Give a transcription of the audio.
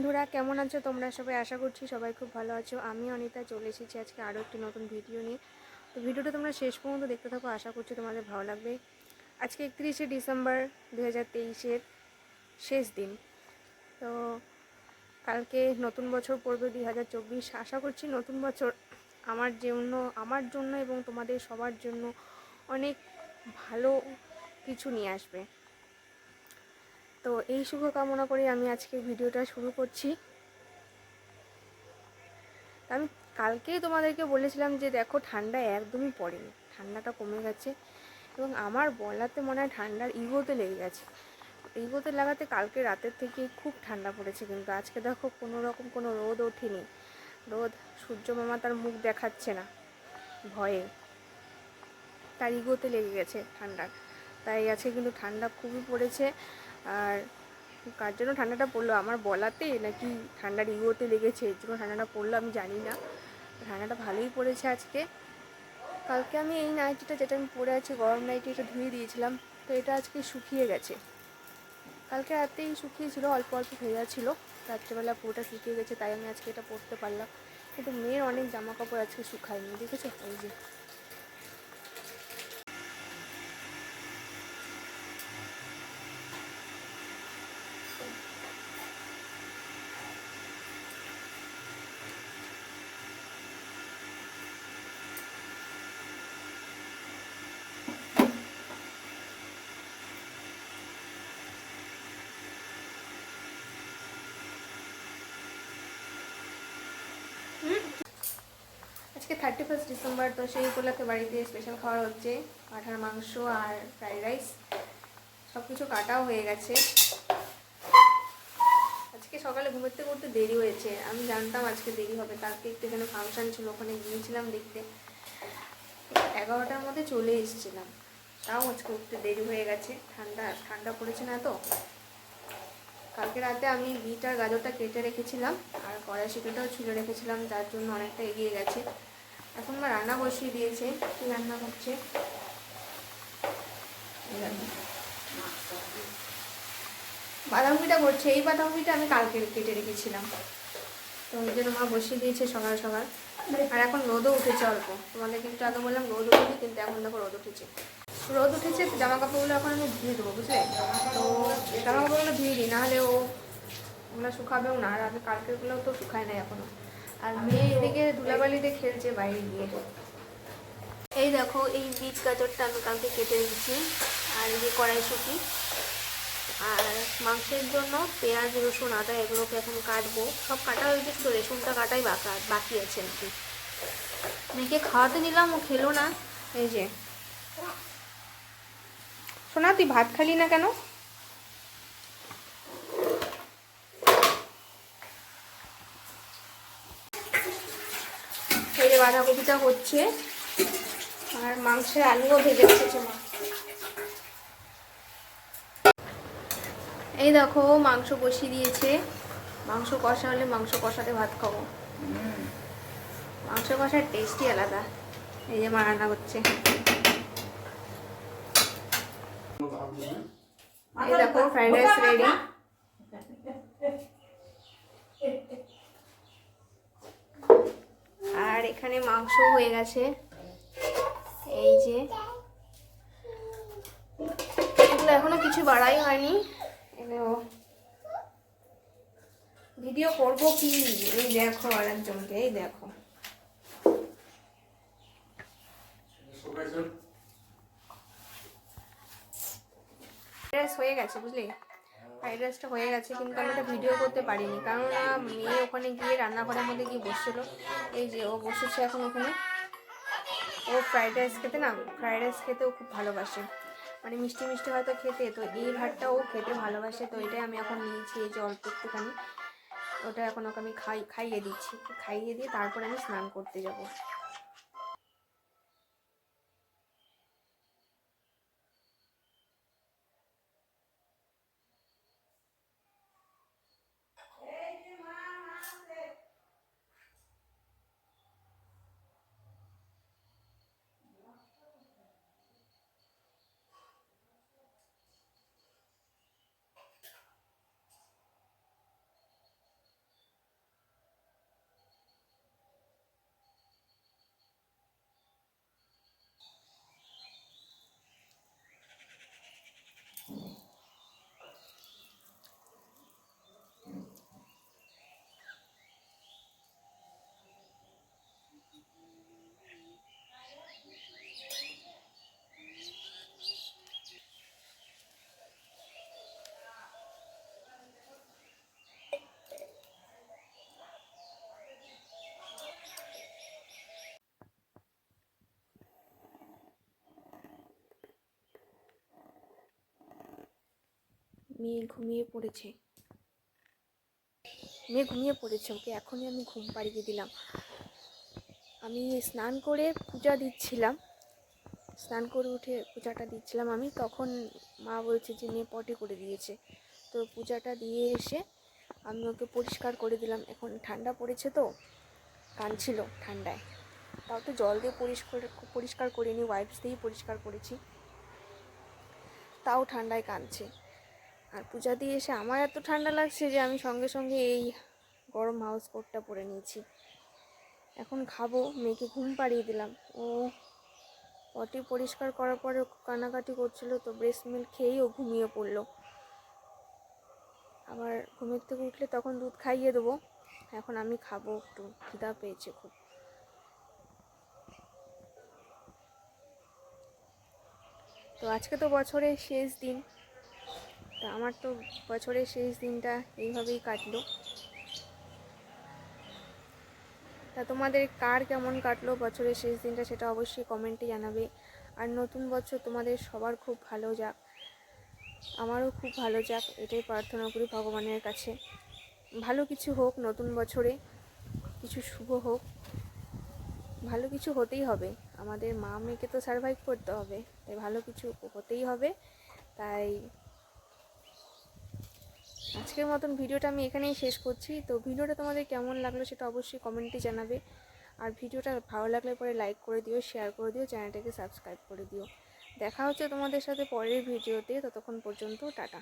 বন্ধুরা, কেমন আছো তোমরা সবাই? আশা করছি সবাই খুব ভালো আছো। আমি অনিতা, চলে এসেছি আজকে আরও একটি নতুন ভিডিও নিয়ে। তো ভিডিওটা তোমরা শেষ পর্যন্ত দেখতে থাকো, আশা করছি তোমাদের ভালো লাগবে। আজকে একত্রিশে ডিসেম্বর দু তেইশের শেষ দিন। তো কালকে নতুন বছর পড়বে দুই হাজার চব্বিশ। আশা করছি নতুন বছর আমার জন্য আমার জন্য এবং তোমাদের সবার জন্য অনেক ভালো কিছু নিয়ে আসবে। তো এই শুভকামনা করে আমি আজকে ভিডিওটা শুরু করছি। আমি কালকেই তোমাদেরকে বলেছিলাম যে দেখো ঠান্ডা একদমই পড়েনি, ঠান্ডাটা কমে গেছে এবং আমার বলাতে মনে হয় ঠান্ডার ইগোতে লেগে গেছে। ইগোতে লাগাতে কালকে রাতের থেকেই খুব ঠান্ডা পড়েছে কিন্তু আজকে দেখো কোনো রকম কোনো রোদ ওঠেনি, রোদ সূর্য মামা তার মুখ দেখাচ্ছে না, ভয়ে তার ইগোতে লেগে গেছে ঠান্ডার। তাই আজকে কিন্তু ঠান্ডা খুবই পড়েছে। আর কার জন্য ঠান্ডাটা পড়ল? আমার বলাতে নাকি ঠান্ডার ইগোতে লেগেছে? এর জন্য ঠান্ডাটা পড়ল, আমি জানি না। ঠান্ডাটা ভালোই পড়েছে আজকে। কালকে আমি এই নাইটিটা যেটা আমি পরে আছি, গরম নাইটি এটা ধুয়ে দিয়েছিলাম, তো এটা আজকে শুকিয়ে গেছে। কালকে রাতেই শুকিয়েছিল, অল্প অল্প ভেজা ছিল। রাত্রেবেলা পুরোটা শুকিয়ে গেছে, তাই আমি আজকে এটা পরতে পারলাম। কিন্তু মেয়ের অনেক জামা কাপড় আজকে শুকায়নি, দেখেছ? এই যে আজকে থার্টি ফার্স্ট ডিসেম্বর তো সেই উপলক্ষে বাড়িতে স্পেশাল খাবার হচ্ছে পাঠার মাংস আর ফ্রাইড রাইস সব কিছু কাটাও হয়ে গেছে। আজকে সকালে ঘুমোতে করতে দেরি হয়েছে। আমি জানতাম আজকে দেরি হবে। কালকে একটু এখানে ফাংশন ছিল, ওখানে গিয়েছিলাম দেখতে। এগারোটার মধ্যে চলে এসেছিলাম। তাও আজকে উঠতে দেরি হয়ে গেছে। ঠান্ডা ঠান্ডা পড়েছে না তো। কালকে রাতে আমি বিট আর গাজরটা কেটে রেখেছিলাম। আর কড়াই কড়াইশুটিটাও ছুলে রেখেছিলাম। যার জন্য অনেকটা এগিয়ে গেছে। এখন মা রান্না বসিয়ে দিয়েছে, কি রান্না করছে? বাঁধাকপিটা করছে, এই বাঁধাকপিটা আমি কালকে কেটে রেখেছিলাম। তো ওই জন্য মা বসিয়ে দিয়েছে সকাল সকাল। আর এখন রোদও উঠেছে অল্প। তোমাদেরকে একটু আগে বললাম রোদ উঠেছে কিন্তু এখন দেখো রোদ উঠেছে। রোদ উঠেছে জামা কাপড়গুলো এখন আমি ধুয়ে দেবো, বুঝলে? তো জামা কাপড়গুলো ধুয়ে দিই, নাহলে ও ওগুলো শুকাবেও না। আর আমি কালকেরগুলো তো শুকায় নাই এখনও। আর মেয়ে ধুলাবালিতে খেলছে বাইরে গিয়ে। এই দেখো, এই বিট গাজরটা আমি কালকে কেটে রেখেছি আর এই যে কড়াইশুটি। আর মাংসের জন্য পেঁয়াজ, রসুন, আদা, এগুলোকে এখন কাটবো। সব কাটা হয়ে গেছে, তো রসুনটা কাটাই বাকা বাকি আছে আর কি। মেয়েকে খাওয়াতে নিলাম, ও খেলো না। এই যে। শোনা তুই ভাত খালি না কেন? বাঁধাকপিটা হচ্ছে। আর মাংসের আলুও ভেজে রেখেছে মা। এই দেখো, মাংস বসিয়ে দিয়েছে। মাংস কষা হলে মাংস কষাতে ভাত খাব। মাংস কষার টেস্টই আলাদা। এই যে মা রান্না করছে। এই দেখো ফ্রাইড রাইস রেডি আর এখানে মাংস হয়ে গেছে। এই যে। এগুলো এখনও কিছু বাড়াই হয়নি। ভিডিও করব কি? এই দেখো আর একজনকে এই দেখো। হয়ে গেছে বুঝলি? ফ্রাইড রাইসটা হয়ে গেছে কিন্তু আমি এটা ভিডিও করতে পারিনি। কারণ মেয়ে ওখানে গিয়ে রান্নাঘরের মধ্যে গিয়ে বসছিল। এই যে ও বসেছে এখন ওখানে। ও ফ্রাইড রাইস খেতে না, ফ্রাইড রাইস খেতেও খুব ভালোবাসে। মানে মিষ্টি মিষ্টি হয়তো খেতে, তো এই ভাতটা ও খেতে ভালোবাসে, তো এটাই আমি এখন নিয়েছি এই যে অল্প একটুখানি। ওটা এখন ওকে আমি খাই, খাইয়ে দিচ্ছি। খাইয়ে দিয়ে তারপর আমি স্নান করতে যাব। মেয়ে ঘুমিয়ে পড়েছে। মেয়ে ঘুমিয়ে পড়েছে, ওকে এখনই আমি ঘুম পাড়িয়ে দিলাম। আমি স্নান করে পূজা দিচ্ছিলাম। স্নান করে উঠে পূজাটা দিচ্ছিলাম আমি। তখন মা বলছে যে মেয়ে পটি করে দিয়েছে। তো পূজাটা দিয়ে এসে আমি ওকে পরিষ্কার করে দিলাম। এখন ঠান্ডা পড়েছে তো কাঁদছিল ঠান্ডায়। তাও তো জল দিয়ে পরিষ্কার পরিষ্কার করিনি ওয়াইপস দিয়েই পরিষ্কার করেছি। তাও ঠান্ডায় কাঁদছে। আর পূজা দিয়ে এসে আমার এত ঠান্ডা লাগছে যে আমি সঙ্গে সঙ্গে এই গরম হাউস কোটটা পরে নিয়েছি। এখন খাব, মেয়েকে ঘুম পাড়িয়ে দিলাম। ও পটি পরিষ্কার করার পরে কান্নাকাটি করছিল, তো ব্রেস্ট মিল্ক খেয়েই ও ঘুমিয়ে পড়ল। আবার ঘুমের থেকে উঠলে তখন দুধ খাইয়ে দেবো। এখন আমি খাব, একটু খিদা পেয়েছে খুব। তো আজকে তো বছরের শেষ দিন। তা আমার তো বছরের শেষ দিনটা এইভাবেই কাটলো। তা তোমাদের কার কেমন কাটলো বছরের শেষ দিনটা সেটা অবশ্যই কমেন্টে জানাবে। আর নতুন বছর তোমাদের সবার খুব ভালো যাক। আমারও খুব ভালো যাক, এটাই প্রার্থনা করি ভগবানের কাছে। ভালো কিছু হোক নতুন বছরে, কিছু শুভ হোক, ভালো কিছু হতেই হবে। আমাদের মা মেয়েকে তো সার্ভাইভ করতে হবে, তাই ভালো কিছু হতেই হবে। তাই আজকের মতন ভিডিওটা আমি এখানেই শেষ করছি। তো ভিডিওটা তোমাদের কেমন লাগল সেটা অবশ্যই কমেন্টে জানাবে। আর ভিডিওটা ভালো লাগলে পরে লাইক করে দিও, শেয়ার করে দিও, চ্যানেলটাকে সাবস্ক্রাইব করে দিও। দেখা হচ্ছে তোমাদের সাথে পরের ভিডিওতে, ততক্ষণ পর্যন্ত টাটা।